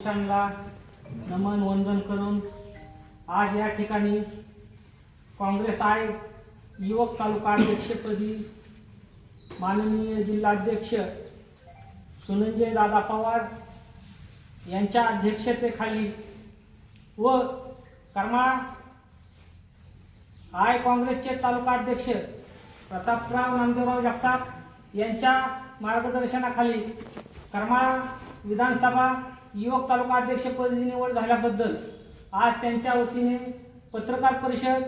नमन वंदन करून आज या ठिकाणी काँग्रेस आय युवक तालुका अध्यक्षपदी माननीय जिल्हाध्यक्ष सुनंजय दादा पवार यांच्या अध्यक्षतेखाली व कर्मा आय काँग्रेसचे तालुका अध्यक्ष प्रतापराव नामदेवराव जगताप यांच्या मार्गदर्शनाखाली कर्मा विधानसभा युवक तालुका अध्यक्षपदी निवड झाल्याबद्दल आज त्यांच्या वतीने पत्रकार परिषद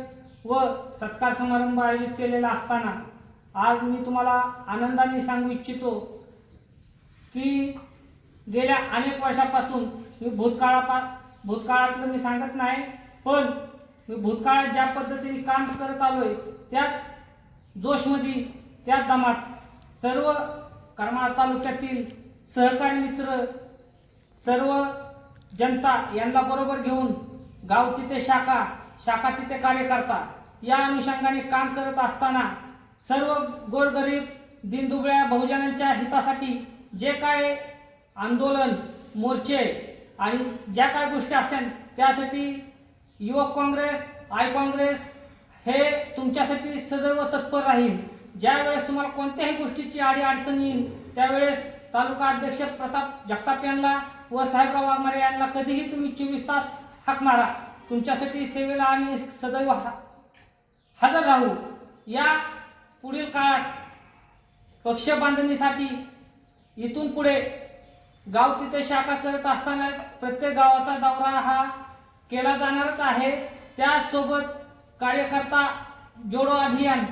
व सत्कार समारंभ आयोजित केलेला असताना आज मी तुम्हाला आनंदाने सांगू इच्छितो की गेल्या अनेक वर्षापासून मी भूतकाळापा भूतकाळातलं मी सांगत नाही पण मी भूतकाळात ज्या पद्धतीने काम करत आलो आहे त्याच जोशमध्ये त्याच दमात सर्व करमाळा तालुक्यातील सहकारी मित्र सर्व जनता यांना बरोबर घेऊन गाव तिथे शाखा शाखा तिथे कार्यकर्ता या अनुषंगाने काम करत असताना सर्व गोरगरीब दिनदुबळ्या बहुजनांच्या हितासाठी जे काय आंदोलन मोर्चे आणि ज्या काय गोष्टी असेल त्यासाठी युवक काँग्रेस आय काँग्रेस हे तुमच्यासाठी सदैव तत्पर राहील. ज्यावेळेस तुम्हाला कोणत्याही गोष्टीची आडी अडचण येईल त्यावेळेस तालुका अध्यक्ष प्रताप जगताप यांना व साहेबराव वाघमारे यांना कधीही तुम्ही चोवीस तास हाक मारा. तुमच्यासाठी सेवेला आम्ही सदैव हा- हजर राहू. या पुढील काळात पक्ष बांधणीसाठी इथून पुढे गाव तिथे शाखा करत असताना प्रत्येक गावाचा दौरा हा केला जाणारच आहे. त्याचसोबत कार्यकर्ता जोडो अभियान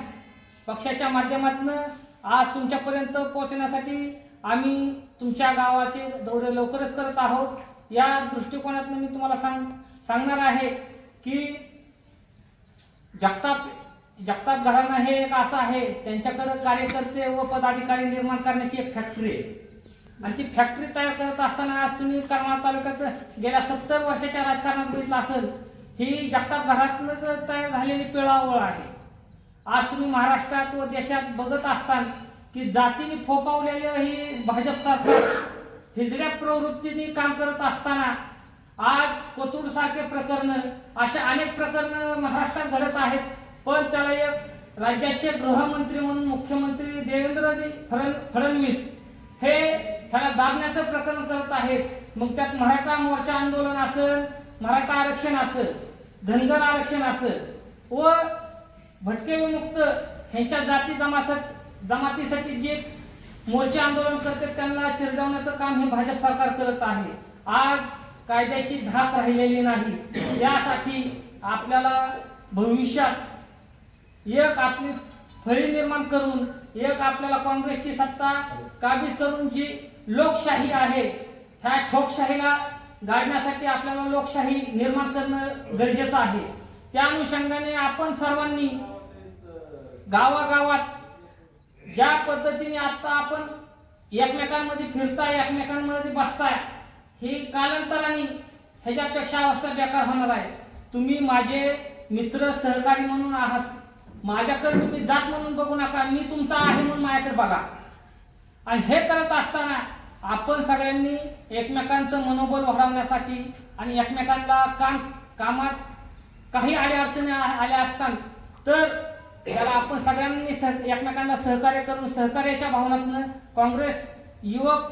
पक्षाच्या माध्यमातून आज तुमच्यापर्यंत पोहोचण्यासाठी आम्ही तुमच्या गावाचे दौरे लवकरच करत आहोत. या दृष्टिकोनातून मी तुम्हाला सांग सांगणार आहे की जगताप जगताप घराणं हे एक असं आहे त्यांच्याकडे कार्यकर्ते व पदाधिकारी निर्माण करण्याची एक फॅक्टरी आहे. आणि ती फॅक्टरी तयार करत असताना आज तुम्ही करमाळा तालुक्याचं गेल्या सत्तर वर्षाच्या राजकारणात बघितलं असेल ही जगताप घरातूनच तयार झालेली पिळावळ आहे. आज तुम्ही महाराष्ट्रात व देशात बघत असताना की जातीने फोपावलेलं ही भाजप सरकार हिजड्या प्रवृत्तीने काम करत असताना आज कोथरूड सारखे प्रकरण अशा अनेक प्रकरण महाराष्ट्रात घडत आहेत. पण त्याला एक राज्याचे गृहमंत्री म्हणून मुख्यमंत्री देवेंद्र फडण- फडणवीस हे त्याला दाबण्याचं प्रकरण करत आहेत. मग त्यात मराठा मोर्चा आंदोलन असेल मराठा आरक्षण असेल धनगर आरक्षण असेल व भटके विमुक्त ह्यांच्या जाती जमासत जमातीसाठी जे मोर्चे आंदोलन करतात त्यांना चिरडवण्याचं काम हे भाजप सरकार करत आहे. आज कायद्याची धाक राहिलेली नाही. यासाठी आपल्याला भविष्यात एक आपली फळी निर्माण करून एक आपल्याला काँग्रेसची सत्ता काबीज करून जी लोकशाही आहे ह्या ठोकशाहीला गाडण्यासाठी आपल्याला लोकशाही निर्माण करणं गरजेचं आहे. त्या अनुषंगाने आपण सर्वांनी गावागावात ज्या पद्धतीने आता आपण एकमेकांमध्ये फिरताय एकमेकांमध्ये बसताय ही कालांतराने ह्याच्यापेक्षा अवस्था बेकार होणार आहे. तुम्ही माझे मित्र सहकारी म्हणून आहात. माझ्याकडे तुम्ही जात म्हणून बघू नका. मी तुमचा आहे म्हणून माझ्याकडे बघा. आणि हे करत असताना आपण सगळ्यांनी एकमेकांचं मनोबल वाढवण्यासाठी आणि एकमेकांना काम कामात काही अडीअडचणी आ- आल्या असताना तर त्याला आपण सगळ्यांनी सह एकमेकांना सहकार्य करून सहकार्याच्या भावनातून काँग्रेस युवक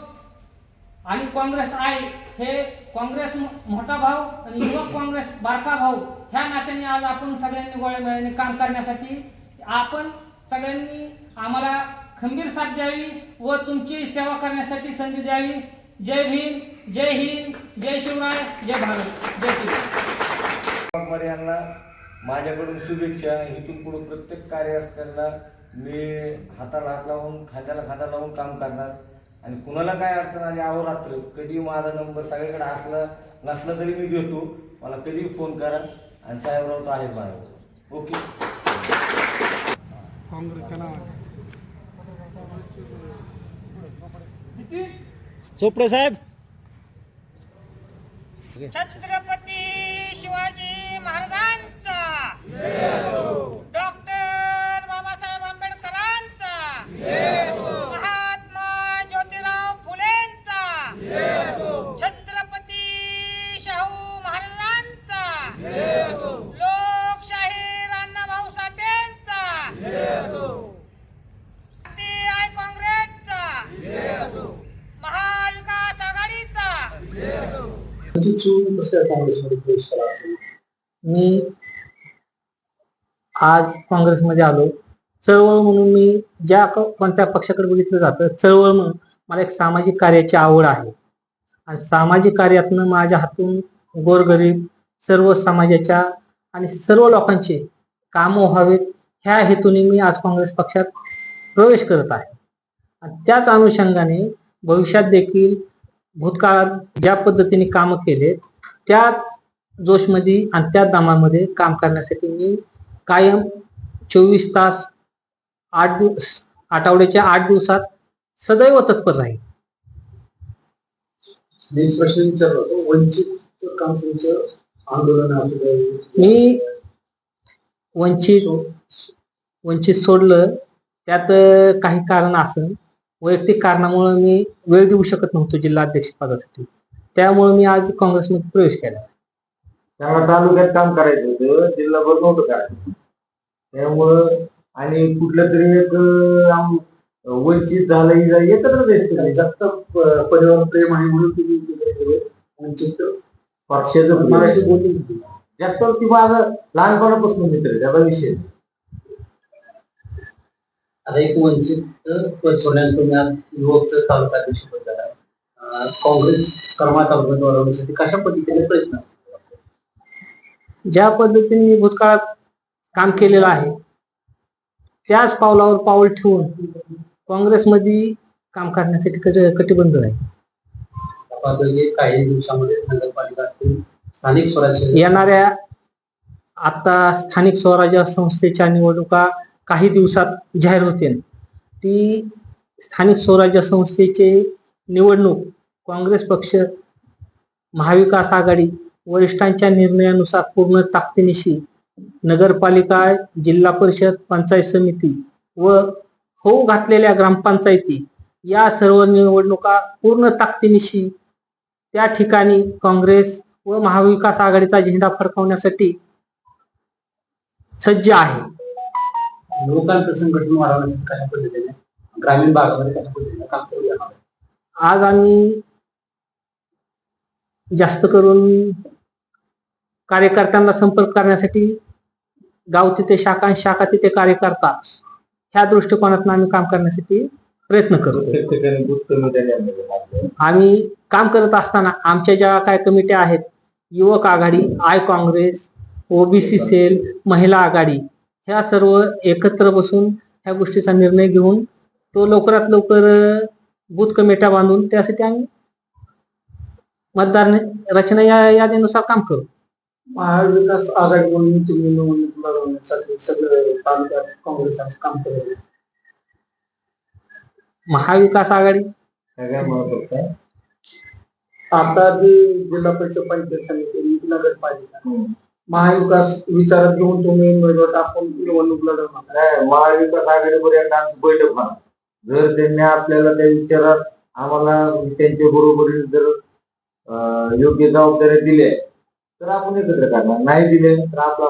आणि काँग्रेस आय हे काँग्रेस मोठा भाऊ आणि युवक काँग्रेस बारका भाऊ ह्या नात्याने आज आपण सगळ्यांनी गोळ्या मिळाल्याने काम करण्यासाठी आपण सगळ्यांनी आम्हाला खंबीर साथ द्यावी व तुमची सेवा करण्यासाठी संधी द्यावी. जय भीम जय हिंद जय शिवराय जय भारत जय श्री यांना माझ्याकडून शुभेच्छा. इथून पुढे प्रत्येक कार्यस्थळाला मी हाताला हात लावून खांद्याला खांदा लावून काम करणार. आणि कुणाला काय अडचण आली अहोरात्र कधी माझा नंबर सगळीकडे असला नसला तरी मी देतो. मला कधी फोन करा. आणि साहेबराव तर आहेत माझ्यावर ओके? चोपडे साहेब. छत्रपती शिवाजी महाराजांचा डॉक्टर बाबासाहेब आंबेडकरांचा. महात्मा ज्योतिराव फुलेंचा. छत्रपती शाहू महाराजांचा. लोकशाहीर अण्णाभाऊ साठेंचा. भारतीय आय काँग्रेसचा. महाविकास आघाडीचा. मी आज काँग्रेसमध्ये आलो. चळवळ म्हणून मी ज्या क- कोणत्या पक्षाकडे बघितलं जातं चळवळ म्हणून मला एक सामाजिक कार्याची आवड आहे. आणि सामाजिक कार्यातनं माझ्या हातून गोरगरीब सर्व समाजाच्या आणि सर्व लोकांचे कामं व्हावेत ह्या हेतूने मी आज काँग्रेस पक्षात प्रवेश करत आहे. आणि त्याच अनुषंगाने भविष्यात देखील भूतकाळात ज्या पद्धतीने कामं केलेत त्या जोशमध्ये आणि त्या दमामध्ये काम करण्यासाठी मी कायम चोवीस तास आठ दिवस आठवड्याच्या आठ दिवसात सदैव तत्पर राहील. मी प्रश्न विचारला होतो वंचित काम तुमचं आंदोलन असं काही मी वंचित वंचित सोडलं त्यात काही कारण असेल वैयक्तिक कारणामुळे मी वेळ देऊ शकत नव्हतो जिल्हा अध्यक्ष पदासाठी. त्यामुळे मी आज काँग्रेसमध्ये प्रवेश केला. त्यामुळे तालुक्यात काम करायचं होतं जिल्हाभर नव्हतं करायचं. त्यामुळं आणि कुठलं तरी एक आम- वंचित झालं ही झालं, एकत्रच जास्त प- परिवार प्रेम आहे म्हणून तुम्ही. वंचित पक्षाचं बोलली होती. जास्त ती माझं लहानपणापासून मित्र आहे, त्याचा विषय नाही. आता एक वंचित सोडल्यानंतर आज युवकचं तालुका झाला. अं, काँग्रेस कर्मा तालुक्यात वाढवण्यासाठी कशा पद्धतीने प्रयत्न ज्या पद्धतीने मी भूतकाळात काम केलेलं आहे. त्याच पावलावर पाऊल ठेवून काँग्रेसमध्ये काम करण्यासाठी कट- कटिबद्ध आहे. हे काही दिवसामध्ये नगरपालिका स्थानिक स्वराज्य येणाऱ्या आता स्थानिक स्वराज्य संस्थेच्या निवडणुका काही दिवसात जाहीर होतील. ती स्थानिक स्वराज्य संस्थेचे निवडणूक काँग्रेस पक्ष महाविकास आघाडी वरिष्ठांच्या निर्णयानुसार पूर्ण ताकदीनिशी नगरपालिका जिल्हा परिषद पंचायत समिती व होऊ घातलेल्या ग्रामपंचायती या सर्व निवडणुका पूर्ण ताकदीनिशी त्या ठिकाणी काँग्रेस व महाविकास आघाडीचा झेंडा फडकवण्यासाठी सज्ज आहे. लोकांचं संघटन वाढवण्यासाठी कशा पद्धतीने ग्रामीण भागामध्ये पद्धतीने काम आज आम्ही जास्त करून कार्यकर्त्यांना संपर्क करण्यासाठी गाव तिथे शाखा आणि शाखा तिथे कार्यकर्ता ह्या दृष्टिकोनातून आम्ही काम करण्यासाठी प्रयत्न करतो आम्ही काम करत असताना आमच्या ज्या काय कमिट्या आहेत युवक आघाडी आय काँग्रेस ओबीसी सेल महिला आघाडी ह्या सर्व एकत्र बसून ह्या गोष्टीचा निर्णय घेऊन तो लवकरात लवकर बूथ कमिट्या बांधून त्यासाठी आम्ही मतदार रचना या यादीनुसार काम करू. महाविकास आघाडी म्हणून तुम्ही निवडणूक लढवण्यासाठी सगळं तालुक्यात काँग्रेस काम करत. महाविकास आघाडी? सगळ्या आता जे जिल्हा परिषद पंचायत समिती नगरपालिका. महाविकास विचारात घेऊन तुम्ही उमेदवार टाकून निवडणूक लढवणार. महाविकास आघाडीवर एक आमची बैठक होणार. जर त्यांनी आपल्याला त्या विचारात आम्हाला त्यांच्या बरोबरीने जर योग्य जबाबदाऱ्या दिल्या तर आपण एकत्र करणार. नाही दिले तर आपलं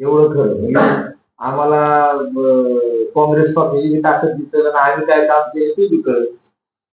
एवढं खरं. म्हणजे आम्हाला काँग्रेस पक्षाची ताकद दिसत आणि आम्ही काय काम केलं ते बी